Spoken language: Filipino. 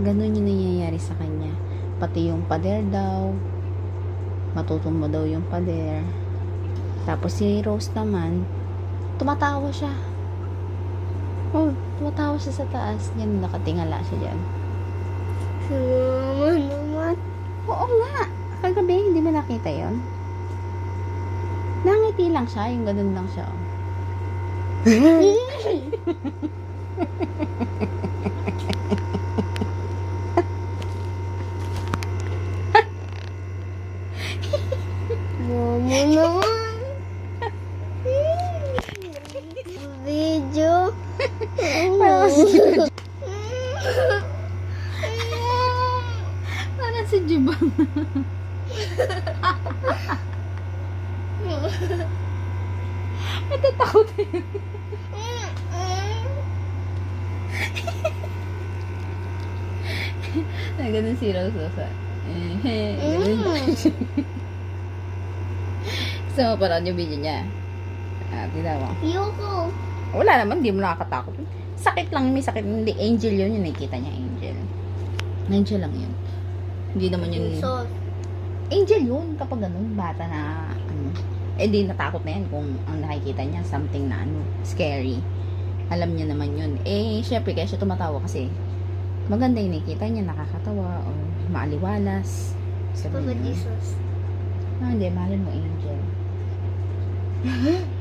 Ganun yung nangyayari sa kanya. Pati yung pader daw, matutumbo daw yung pader. Tapos si Rose naman, tumatawa siya. Oh, tumatawa siya sa taas. Yan, nakatingala siya dyan. Si mama naman. Oo nga. Kagabi, hindi mo nakita yon Nangiti lang siya, yung ganun lang siya. oh. Mama naman. Video. Parang si Parang si Jibang. Natatakot yun. Na ganun si Rose Rosa. Eh, ganun. Gusto mo parang yung video niya. Ah, tignan mo. Yoko. Wala naman, hindi mo nakakatakot. Sakit lang, may sakit. Hindi, angel yun, yung nakikita niya, angel. Angel lang yun. Hindi naman yun. So, Angel yun, kapag ganun, bata na, ano. Eh, di natakot na yan kung ang nakikita niya, something na, ano, scary. Alam niya naman yun. Eh, syempre, kaya siya tumatawa kasi maganda yung nakikita niya, nakakatawa, o maaliwalas. Sabi Jesus. ah, hindi, mahalin mo, angel.